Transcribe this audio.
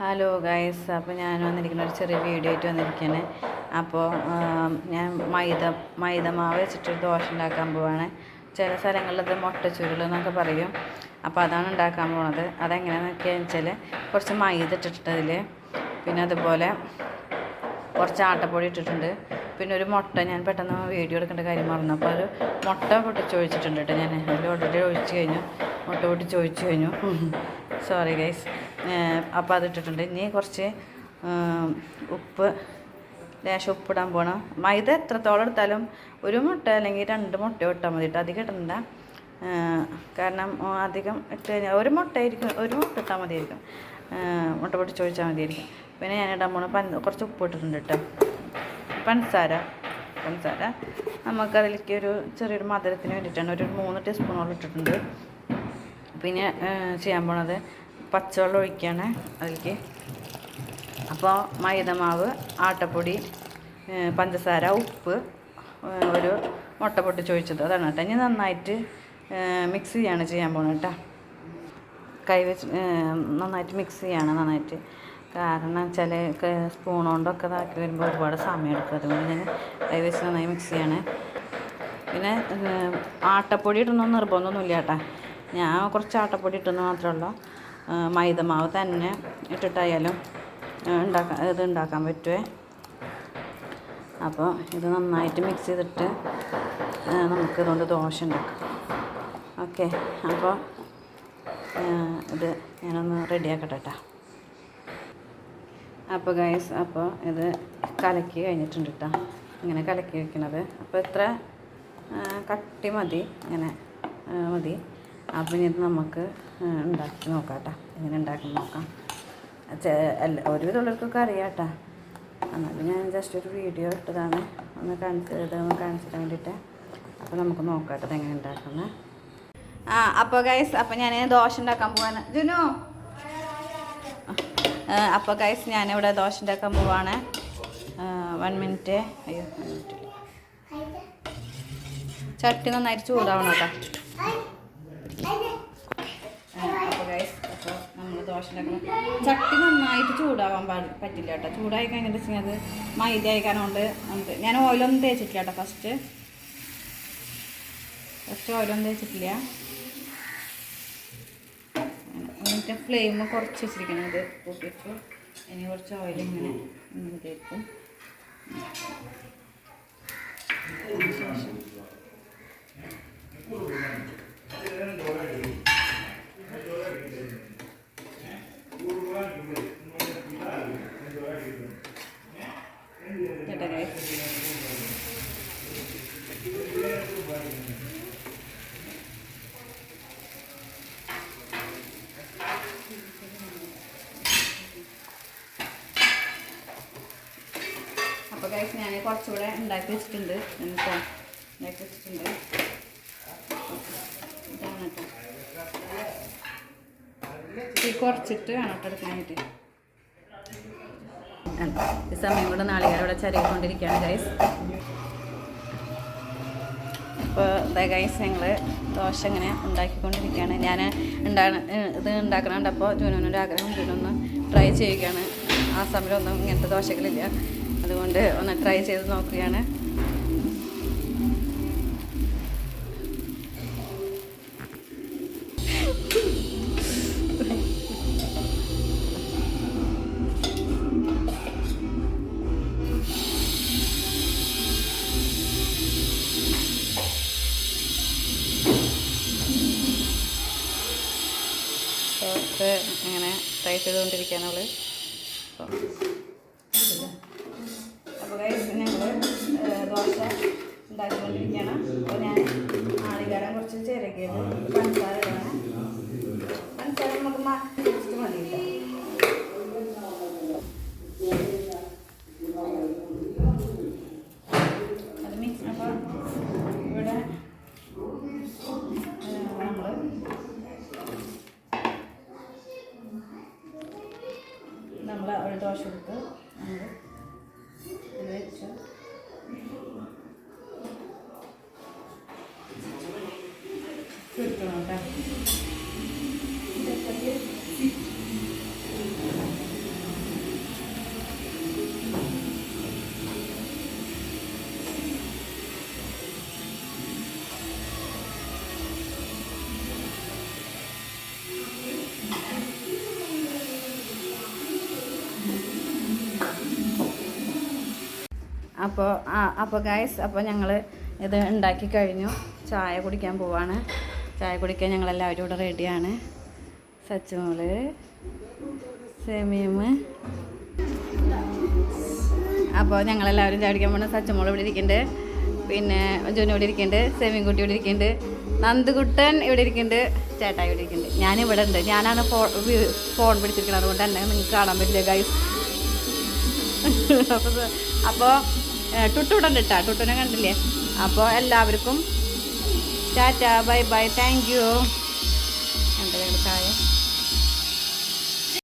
Hello guys അപ്പോൾ ഞാൻ വന്നിരിക്കുന്ന ഒരു ചെറിയ വീഡിയോ ആയിട്ട് വന്നിരിക്കുകയാണ് അപ്പോൾ ഞാൻ മൈദ മൈദ മാവ് വെച്ചിട്ട് ദോശ ഉണ്ടാക്കാൻ പോവാണ്. ചില സ്ഥലങ്ങളിലത് മുട്ട മുട്ടച്ചുരുൾ എന്നൊക്കെ പറയും. അപ്പോൾ അതാണ് ഉണ്ടാക്കാൻ പോണത്. അതെങ്ങനെയാണെന്നൊക്കെ വെച്ചാൽ കുറച്ച് മൈദ ഇട്ടിട്ടുണ്ട് അതിൽ പിന്നെ അതുപോലെ കുറച്ച് ആട്ടപ്പൊടി ഇട്ടിട്ടുണ്ട്. പിന്നെ ഒരു മുട്ട ഞാൻ പെട്ടെന്ന് വീഡിയോ എടുക്കേണ്ട കാര്യം മറന്നു. അപ്പോൾ ഒരു മുട്ട പൊട്ടിച്ചൊഴിച്ചിട്ടുണ്ട് കേട്ടോ ഞാൻ അതിൽ ഓൾറെഡി ഒഴിച്ച് കഴിഞ്ഞു. മുട്ട പൊട്ടിച്ചൊഴിച്ച് കഴിഞ്ഞു. സോറി ഗൈസ് അപ്പോൾ അത് ഇട്ടിട്ടുണ്ട് ഇനി കുറച്ച് ഉപ്പ് ലേശം ഉപ്പിടാൻ പോകണം മൈദ എത്രത്തോളം എടുത്താലും ഒരു മുട്ട അല്ലെങ്കിൽ രണ്ട് മുട്ട ഇട്ടാൽ മതി കേട്ടോ. അധികം ഇടണ്ട. കാരണം അധികം ഇട്ട് കഴിഞ്ഞാൽ ഒരു മുട്ട ആയിരിക്കും ഒരു മുട്ട ഇട്ടാൽ മതിയായിരിക്കും. മുട്ട പൊട്ടിച്ച് ഒഴിച്ചാൽ മതിയായിരിക്കും. പിന്നെ ഞാൻ ഇടാൻ പോണ പഞ്ച കുറച്ച് ഉപ്പ് ഇട്ടിട്ടുണ്ട് കേട്ടോ. പഞ്ചസാര പഞ്ചസാര നമുക്കതിലേക്ക് ഒരു ചെറിയൊരു മധുരത്തിന് വേണ്ടിയിട്ടാണ് ഒരു മൂന്ന് ടീസ്പൂണോളം ഇട്ടിട്ടുണ്ട്. പിന്നെ ചെയ്യാൻ പോണത് പച്ചവെള്ളം ഒഴിക്കുകയാണ് അതിലേക്ക്. അപ്പോൾ മൈദമാവ് ആട്ടപ്പൊടി പഞ്ചസാര ഉപ്പ് ഒരു മുട്ട പൊട്ടി ചോദിച്ചത് അതാണ് കേട്ടോ. ഇനി നന്നായിട്ട് മിക്സ് ചെയ്യാണ് ചെയ്യാൻ പോകുന്നത് കേട്ടോ. കൈ വെച്ച് നന്നായിട്ട് മിക്സ് ചെയ്യാണ് നന്നായിട്ട്. കാരണം ചില സ്പൂൺ കൊണ്ടൊക്കെ ഇതാക്കി വരുമ്പോൾ ഒരുപാട് സമയം എടുക്കും. അതുകൊണ്ട് ഞാൻ കൈ വെച്ച് നന്നായി മിക്സ് ചെയ്യാണ്. പിന്നെ ആട്ടപ്പൊടി ഇടണമെന്ന് നിർബന്ധമൊന്നുമില്ല കേട്ടോ. ഞാൻ കുറച്ച് ആട്ടപ്പൊടി ഇട്ടെന്ന് മാത്രമേ ഉള്ളൂ. മൈദമാവ് തന്നെ ഇട്ടിട്ടായാലും ഉണ്ടാക്കാൻ ഇത് ഉണ്ടാക്കാൻ പറ്റുമേ അപ്പോൾ ഇത് നന്നായിട്ട് മിക്സ് ചെയ്തിട്ട് നമുക്കിതുകൊണ്ട് ദോശ ഉണ്ടാക്കാം. ഓക്കെ അപ്പോൾ ഇത് ഞാനൊന്ന് റെഡിയാക്കട്ടെ കേട്ടോ അപ്പോൾ ഗൈസ് അപ്പോൾ ഇത് കലക്കി കഴിഞ്ഞിട്ടുണ്ട് കേട്ടോ ഇങ്ങനെ കലക്കി വയ്ക്കണത് അപ്പോൾ ഇത്ര കട്ടി മതി. ഇങ്ങനെ മതി. അപ്പോൾ ഇനി ഇത് നമുക്ക് ഉണ്ടാക്കി നോക്കാം കേട്ടോ എങ്ങനെ ഉണ്ടാക്കി നോക്കാം. ഒരുവിധമുള്ളവർക്കൊക്കെ അറിയാം കേട്ടോ എന്നാലും ഞാൻ ജസ്റ്റ് ഒരു വീഡിയോ ഇട്ടതാണ്. ഒന്ന് കാണിച്ച് ഇതൊന്ന് കാണിച്ചു വേണ്ടിയിട്ട്. അപ്പോൾ നമുക്ക് നോക്കാം എങ്ങനെ ഉണ്ടാക്കുന്നത് ആ അപ്പോൾ ഗൈസ് അപ്പോൾ ഞാൻ ദോശ ഉണ്ടാക്കാൻ പോവാണ്. ജുനു? അപ്പോൾ ഗൈസ് ഞാനിവിടെ ദോശ ഉണ്ടാക്കാൻ പോവാണ്. വൺ മിനിറ്റ് അയ്യോ വൺ മിനിറ്റ് ചട്ടി നന്നായിട്ട് ചൂടാവണം കേട്ടോ അപ്പോൾ ഗൈസ് അപ്പോൾ നമ്മൾ ദോശ ഉണ്ടാക്കണം ചട്ടി നന്നായിട്ട് ചൂടാവാൻ പാടി പറ്റില്ല കേട്ടോ. ചൂടായി കഴിഞ്ഞിട്ട് വെച്ചാൽ അത്? മൈദ ആയിക്കാനുകൊണ്ട് നമുക്ക് ഞാൻ ഓയിലൊന്നും തേച്ചിട്ടില്ല കേട്ടോ ഫസ്റ്റ് ഫസ്റ്റ് ഓയിലൊന്നും തേച്ചിട്ടില്ല. എന്നിട്ട് ഫ്ലെയിം കുറച്ച് വെച്ചിരിക്കണം ഇത് കൂട്ടിയിട്ട് ഇനി കുറച്ച് ഓയിൽ ഇങ്ങനെ ഇങ്ങനെ തേക്കും. അപ്പോൾ ഗൈസ് ഞാൻ കുറച്ചുകൂടെ ഉണ്ടാക്കി വെച്ചിട്ടുണ്ട്. എന്നിട്ടോ ഉണ്ടാക്കി വെച്ചിട്ടുണ്ട്. ഇതാണ് കേട്ടോ. തീ കുറച്ചിട്ട് വേണം എടുക്കാനായിട്ട് ഈ സമയം കൊണ്ട് നാളികേരം ഇവിടെ ചരികൊണ്ടിരിക്കുകയാണ് ഗൈസ് അപ്പോൾ ഗൈസ് ഞങ്ങൾ ദോശ ഇങ്ങനെ ഉണ്ടാക്കിക്കൊണ്ടിരിക്കുകയാണ്. ഞാൻ ഉണ്ടാകണ ഇത് ഉണ്ടാക്കണുണ്ടപ്പോൾ ജൂനൂനൊരു ആഗ്രഹം ജൂനൊന്ന് ട്രൈ ചെയ്യുകയാണ്. ആ സമയം ഒന്നും ഇങ്ങനത്തെ ദോശകളില്ല. അതുകൊണ്ട് ഒന്ന് ട്രൈ ചെയ്ത് നോക്കുകയാണ്. ദോശ ഇങ്ങനെ ട്രൈ ചെയ്തുകൊണ്ടിരിക്കുകയാണ് അവൾ. അപ്പോൾ ഞങ്ങൾ ദോശ ഉണ്ടാക്കിക്കൊണ്ടിരിക്കുകയാണ്. അപ്പോൾ ഞാൻ ആളികാരം കുറച്ച് ചിരകിയത് പഞ്ചസാര ഇടണം പഞ്ചസാര നമുക്ക് മാറ്റി മതി കേട്ടോ അവിടെ ദോശ എടുത്ത് നമ്മൾ വെച്ചു ചുരുക്കണം കേട്ടോ അപ്പോൾ അപ്പോൾ ഗായ്സ് അപ്പോൾ ഞങ്ങൾ ഇത് ഉണ്ടാക്കി കഴിഞ്ഞു. ചായ കുടിക്കാൻ പോവാണ്. ചായ കുടിക്കാൻ ഞങ്ങളെല്ലാവരും ഇവിടെ റെഡിയാണ് സച്ചുമോൾ സെമീമ്. അപ്പോൾ ഞങ്ങളെല്ലാവരും ചായ കുടിക്കാൻ പോകണം സച്ചുമോൾ ഇവിടെ ഇരിക്കുന്നുണ്ട്. പിന്നെ ജുനു ഇവിടെ ഇരിക്കുന്നുണ്ട്. സെമീൻകുട്ടി ഇവിടെ ഇരിക്കുന്നുണ്ട്. നന്ദുകുട്ടൻ ഇവിടെ ഇരിക്കുന്നുണ്ട്. ചേട്ടായി ഇവിടെ ഇരിക്കുന്നുണ്ട്. ഞാനിവിടെ ഉണ്ട്. ഞാനാണ് ഫോൺ ഫോൺ പിടിച്ചിരിക്കുന്നത്. അതുകൊണ്ട് തന്നെ നിങ്ങൾക്ക് കാണാൻ പറ്റില്ല ഗൈസ് അപ്പോൾ അപ്പോൾ ടുട്ടു ഇട്ടാ ടുട്ടുനെ കണ്ടില്ലേ? അപ്പോൾ എല്ലാവർക്കും ടാറ്റാ ബൈ ബൈ താങ്ക്